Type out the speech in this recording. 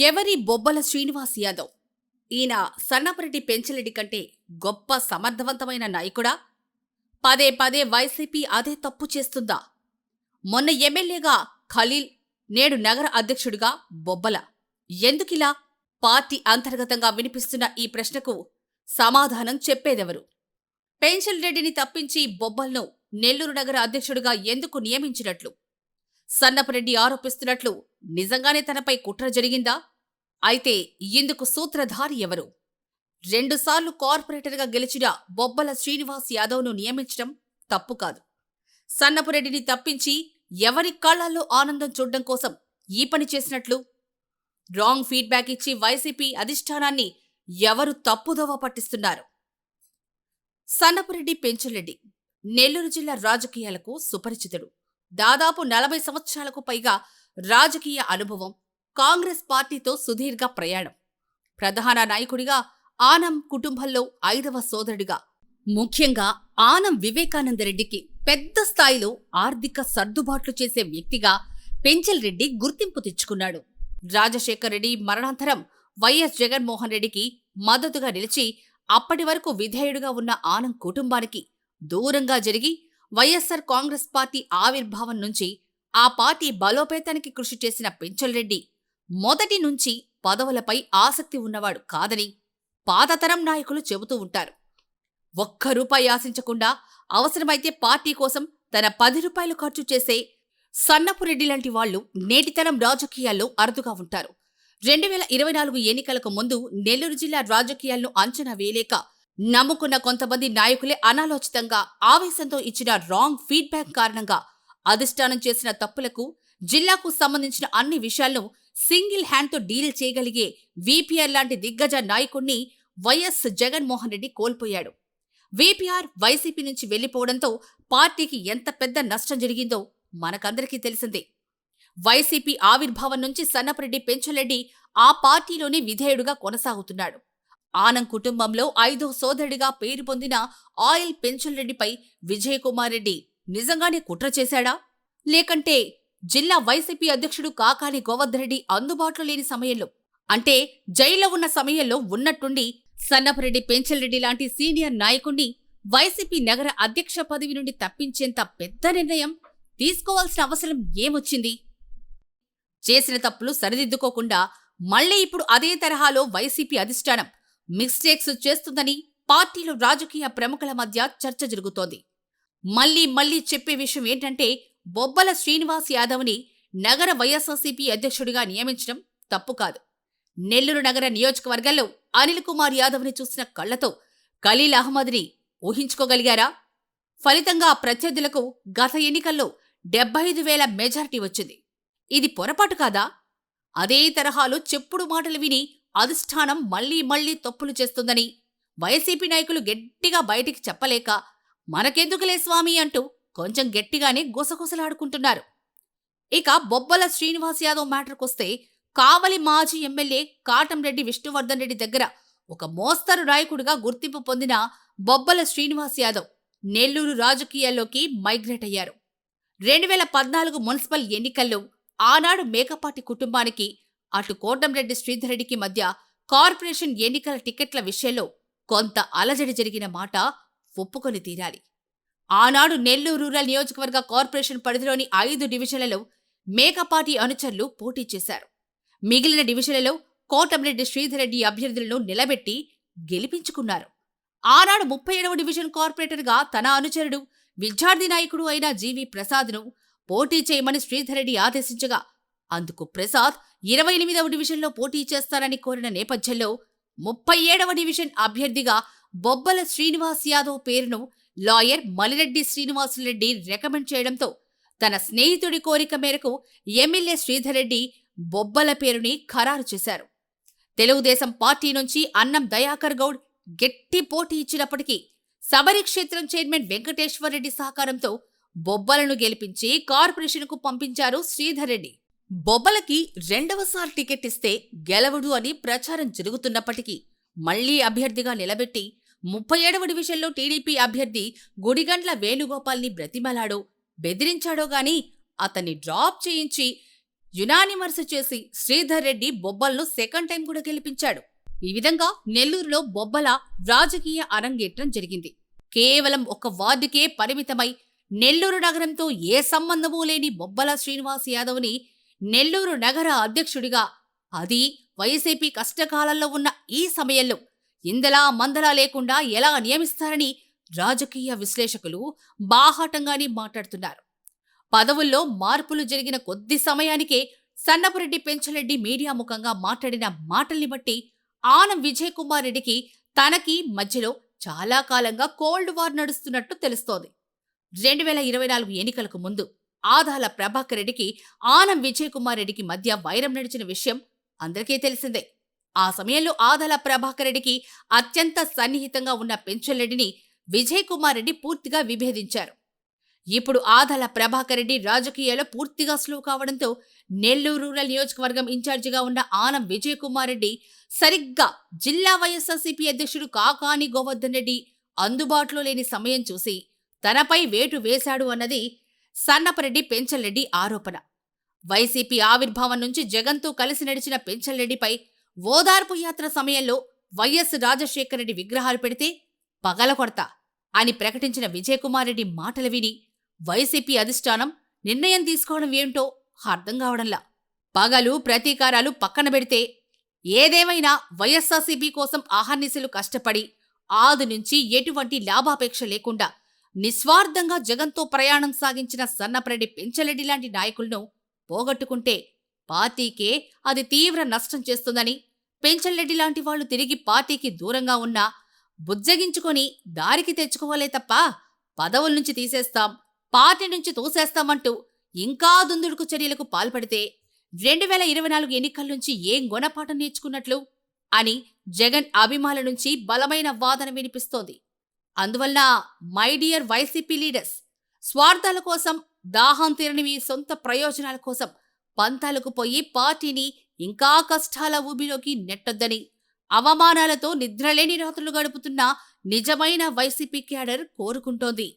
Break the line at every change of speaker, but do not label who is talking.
ఎవరి బొబ్బల శ్రీనివాస్ యాదవ్? ఈయన సన్నపరెడ్డి పెంచలెడ్డి కంటే గొప్ప సమర్థవంతమైన నాయకుడా? పదే పదే వైసీపీ అదే తప్పు చేస్తుందా? మొన్న ఎమ్మెల్యేగా ఖలీల్ నేడు నగర అధ్యక్షుడిగా బొబ్బల. ఎందుకిలా? పార్టీ అంతర్గతంగా వినిపిస్తున్న ఈ ప్రశ్నకు సమాధానం చెప్పేదెవరు? పెన్షన్ రెడ్డిని తప్పించి బొబ్బల్ను నెల్లూరు నగర అధ్యక్షుడిగా ఎందుకు నియమించినట్లు? సన్నపరెడ్డి ఆరోపిస్తున్నట్లు నిజంగానే తనపై కుట్ర జరిగిందా? అయితే ఇందుకు సూత్రధారి ఎవరు? రెండుసార్లు కార్పొరేటర్గా గెలిచిన బొబ్బల శ్రీనివాస్ యాదవ్ను నియమించడం తప్పు కాదు. సన్నపురెడ్డిని తప్పించి ఎవరి కళ్ళల్లో ఆనందం చూడడం కోసం ఈ పని చేసినట్లు? రాంగ్ ఫీడ్బ్యాక్ ఇచ్చి వైసీపీ అధిష్టానాన్ని ఎవరు తప్పుదోవ పట్టిస్తున్నారు? సన్నపురెడ్డి పెంచులెడ్డి నెల్లూరు జిల్లా రాజకీయాలకు సుపరిచితుడు. దాదాపు నలభై సంవత్సరాలకు పైగా రాజకీయ అనుభవం కాంగ్రెస్ పార్టీతో సుదీర్ఘ ప్రయాణం. ప్రధాన నాయకుడిగా ఆనం కుటుంబంలో ఐదవ సోదరుడిగా ముఖ్యంగా ఆనం వివేకానందరెడ్డికి పెద్ద స్థాయిలో ఆర్థిక సర్దుబాట్లు చేసే వ్యక్తిగా పెంచల్ రెడ్డి గుర్తింపు తెచ్చుకున్నాడు. రాజశేఖర్ రెడ్డి మరణాంతరం వైఎస్ జగన్మోహన్ రెడ్డికి మద్దతుగా నిలిచి అప్పటి వరకు విధేయుడుగా ఉన్న ఆనం కుటుంబానికి దూరంగా జరిగి వైఎస్సార్ కాంగ్రెస్ పార్టీ ఆవిర్భావం నుంచి ఆ పార్టీ బలోపేతానికి కృషి చేసిన పెంచల్ రెడ్డి మొదటి నుంచి పదవులపై ఆసక్తి ఉన్నవాడు కాదని పాతతరం నాయకులు చెబుతూ ఉంటారు. ఒక్క రూపాయి ఆశించకుండా అవసరమైతే పార్టీ కోసం తన పది రూపాయలు ఖర్చు చేసే సన్నపురెడ్డి లాంటి వాళ్ళు నేటితరం రాజకీయాల్లో అరుదుగా ఉంటారు. రెండు వేల ఇరవై నాలుగు ఎన్నికలకు ముందు నెల్లూరు జిల్లా రాజకీయాలను అంచనా వేయలేక నమ్ముకున్న కొంతమంది నాయకులే అనాలోచితంగా ఆవేశంతో ఇచ్చిన రాంగ్ ఫీడ్బ్యాక్ కారణంగా అధిష్టానం చేసిన తప్పులకు జిల్లాకు సంబంధించిన అన్ని విషయాలను సింగిల్ హ్యాండ్తో డీల్ చేయగలిగే వీపీఆర్ లాంటి దిగ్గజ నాయకుణ్ణి వైఎస్ జగన్మోహన్ రెడ్డి కోల్పోయాడు. వీపీఆర్ వైసీపీ నుంచి వెళ్ళిపోవడంతో పార్టీకి ఎంత పెద్ద నష్టం జరిగిందో మనకందరికీ తెలిసిందే. వైసీపీ ఆవిర్భావం నుంచి సన్నపరెడ్డి పెంచలెడ్డి ఆ పార్టీలోనే విధేయుడుగా కొనసాగుతున్నాడు. ఆనం కుటుంబంలో ఐదో సోదరుడిగా పేరు పొందిన ఆయిల్ పెంచలరెడ్డిపై విజయకుమార్ రెడ్డి నిజంగానే కుట్ర చేశాడా? లేకంటే జిల్లా వైసీపీ అధ్యక్షుడు కాకాని గోవర్ధరెడ్డి అందుబాటులో లేని సమయంలో అంటే జైల్లో ఉన్న సమయంలో ఉన్నట్టుండి సన్నపరెడ్డి పెంచలరెడ్డి లాంటి సీనియర్ నాయకుణ్ణి వైసీపీ నగర అధ్యక్ష పదవి నుండి తప్పించేంత పెద్ద నిర్ణయం తీసుకోవాల్సిన అవసరం ఏమొచ్చింది? చేసిన తప్పులు సరిదిద్దుకోకుండా మళ్ళీ ఇప్పుడు అదే తరహాలో వైసీపీ అధిష్టానం మిస్టేక్స్ చేస్తుందని పార్టీలో రాజకీయ ప్రముఖుల మధ్య చర్చ జరుగుతోంది. మళ్ళీ మళ్ళీ చెప్పే విషయం ఏంటంటే బొబ్బల శ్రీనివాస్ యాదవ్ని నగర వైఎస్ఆర్సీపీ అధ్యక్షుడిగా నియమించడం తప్పు కాదు. నెల్లూరు నగర నియోజకవర్గంలో అనిల్ కుమార్ యాదవ్ని చూసిన కళ్ళతో ఖలీల్ అహ్మద్ని ఊహించుకోగలిగారా? ఫలితంగా ప్రత్యర్థులకు గత ఎన్నికల్లో డెబ్బై ఐదు వేల మెజారిటీ వచ్చింది. ఇది పొరపాటు కాదా? అదే తరహాలో చెప్పుడు మాటలు విని అధిష్టానం మళ్ళీ మళ్ళీ తప్పులు చేస్తుందని వైసీపీ నాయకులు గట్టిగా బయటికి చెప్పలేక మనకెందుకులే స్వామి అంటూ కొంచెం గట్టిగానే గుసగుసలాడుకుంటున్నారు. ఇక బొబ్బల శ్రీనివాస్ యాదవ్ మ్యాటర్కొస్తే కావలి మాజీ ఎమ్మెల్యే కాటంరెడ్డి విష్ణువర్ధన్ రెడ్డి దగ్గర ఒక మోస్తరు నాయకుడిగా గుర్తింపు పొందిన బొబ్బల శ్రీనివాస్ యాదవ్ నెల్లూరు రాజకీయాల్లోకి మైగ్రేట్ అయ్యారు. రెండు వేల పద్నాలుగు మున్సిపల్ ఎన్నికల్లో ఆనాడు మేకపాటి కుటుంబానికి అటు కోటంరెడ్డి శ్రీధరెడ్డికి మధ్య కార్పొరేషన్ ఎన్నికల టికెట్ల విషయంలో కొంత అలజడి జరిగిన మాట ఒప్పుకొని తీరాలి. ఆనాడు నెల్లూరు రూరల్ నియోజకవర్గ కార్పొరేషన్ పరిధిలోని ఐదు డివిజన్లలో మేకపాటి అనుచరులు పోటీ చేశారు. మిగిలిన డివిజన్లలో కోటంరెడ్డి శ్రీధరెడ్డి అభ్యర్థులను నిలబెట్టి గెలిపించుకున్నారు. ఆనాడు ముప్పై ఏడవ డివిజన్ కార్పొరేటర్గా తన అనుచరుడు విద్యార్థి నాయకుడు అయిన జీవి ప్రసాద్ను పోటీ చేయమని శ్రీధరెడ్డి ఆదేశించగా అందుకు ప్రసాద్ ఇరవై ఎనిమిదవ డివిజన్లో పోటీ చేస్తారని కోరిన నేపథ్యంలో ముప్పై ఏడవ డివిజన్ అభ్యర్థిగా బొబ్బల శ్రీనివాస్ యాదవ్ పేరును లాయర్ మలిరెడ్డి శ్రీనివాసులరెడ్డి రికమెండ్ చేయడంతో తన స్నేహితుడి కోరిక మేరకు ఎమ్మెల్యే శ్రీధర్రెడ్డి బొబ్బల పేరుని ఖరారు చేశారు. తెలుగుదేశం పార్టీ నుంచి అన్నం దయాకర్ గౌడ్ గట్టి పోటీ ఇచ్చినప్పటికీ సబరి క్షేత్రం చైర్మన్ వెంకటేశ్వరరెడ్డి సహకారంతో బొబ్బలను గెలిపించి కార్పొరేషన్కు పంపించారు శ్రీధర్ రెడ్డి. బొబ్బలకి రెండవసారి టికెట్ ఇస్తే గెలవడు అని ప్రచారం జరుగుతున్నప్పటికీ మళ్ళీ అభ్యర్థిగా నిలబెట్టి ముప్పై ఏడవ డివిజన్లో టీడీపీ అభ్యర్థి గుడిగండ్ల వేణుగోపాల్ని బ్రతిమలాడో బెదిరించాడో గాని అతన్ని డ్రాప్ చేయించి యునానిమర్స్ చేసి శ్రీధర్ రెడ్డి బొబ్బలను సెకండ్ టైం కూడా గెలిపించాడు. ఈ విధంగా నెల్లూరులో బొబ్బల రాజకీయ అరంగేట్రం జరిగింది. కేవలం ఒక వార్డుకే పరిమితమై నెల్లూరు నగరంతో ఏ సంబంధమూ లేని బొబ్బల శ్రీనివాస్ యాదవ్ని నెల్లూరు నగర అధ్యక్షుడిగా. అది వైసీపీ కష్టకాలంలో ఉన్న ఈ సమయంలో ఇందలా మందలా లేకుండా ఎలా నియమిస్తారని రాజకీయ విశ్లేషకులు బాహాటంగానే మాట్లాడుతున్నారు. పదవుల్లో మార్పులు జరిగిన కొద్ది సమయానికే సన్నపురెడ్డి పెంచలరెడ్డి మీడియా ముఖంగా మాట్లాడిన మాటల్ని బట్టి ఆనం విజయ్ కుమార్ రెడ్డికి తనకి మధ్యలో చాలా కాలంగా కోల్డ్ వార్ నడుస్తున్నట్టు తెలుస్తోంది. రెండు వేల ఇరవై నాలుగు ఎన్నికలకు ముందు ఆదాల ప్రభాకర్ రెడ్డికి ఆనం విజయ్ కుమార్ రెడ్డికి మధ్య వైరం నడిచిన విషయం అందరికీ తెలిసిందే. ఆ సమయంలో ఆదాల ప్రభాకర్ రెడ్డికి అత్యంత సన్నిహితంగా ఉన్న పెంచలరెడ్డిని విజయ్ కుమార్ రెడ్డి పూర్తిగా విభేదించారు. ఇప్పుడు ఆదాల ప్రభాకర్ రెడ్డి రాజకీయాల్లో పూర్తిగా స్లో కావడంతో నెల్లూరు రూరల్ నియోజకవర్గం ఇన్ఛార్జిగా ఉన్న ఆనం విజయ్ కుమార్ రెడ్డి సరిగ్గా జిల్లా వైఎస్ఆర్సీపీ అధ్యక్షుడు కాకాని గోవర్ధన్ రెడ్డి అందుబాటులో లేని సమయం చూసి తనపై వేటు వేశాడు అన్నది సన్నపరెడ్డి పెంచల్రెడ్డి ఆరోపణ. వైసీపీ ఆవిర్భావం నుంచి జగన్తో కలిసి నడిచిన పెంచల్రెడ్డిపై ఓదార్పు యాత్ర సమయంలో వైఎస్ రాజశేఖర రెడ్డి విగ్రహాలు పెడితే పగలకొడతా అని ప్రకటించిన విజయకుమార్ రెడ్డి మాటలు విని వైసీపీ అధిష్టానం నిర్ణయం తీసుకోవడం ఏంటో అర్థం కావడంలా. పగలు ప్రతీకారాలు పక్కన పెడితే ఏదేమైనా వైఎస్ఆర్సీపీ కోసం ఆహర్నిశలు కష్టపడి ఆది నుంచి ఎటువంటి లాభాపేక్ష లేకుండా నిస్వార్థంగా జగన్తో ప్రయాణం సాగించిన సన్నపరెడ్డి పెంచలెడ్డి లాంటి నాయకులను పోగొట్టుకుంటే పార్టీకే అది తీవ్ర నష్టం చేస్తుందని పెంచలెడ్డి లాంటి వాళ్ళు తిరిగి పార్టీకి దూరంగా ఉన్నా బుజ్జగించుకొని దారికి తెచ్చుకోవాలే తప్ప పదవుల నుంచి తీసేస్తాం పార్టీ నుంచి తోసేస్తామంటూ ఇంకా దుందుడుకు చర్యలకు పాల్పడితే రెండు వేల ఇరవై నాలుగు ఎన్నికల నుంచి ఏం గుణపాఠం నేర్చుకున్నట్లు అని జగన్ అభిమానుల నుంచి బలమైన వాదన వినిపిస్తోంది. అందువల్ల మై డియర్ వైసీపీ లీడర్స్ స్వార్థాల కోసం దాహం తీరని మీ సొంత ప్రయోజనాల కోసం పంతాలకు పోయి పార్టీని ఇంకా కష్టాల ఊబిలోకి నెట్టొద్దని అవమానాలతో నిద్రలేని రాత్రులు గడుపుతున్న నిజమైన వైసీపీ క్యాడర్ కోరుకుంటోంది.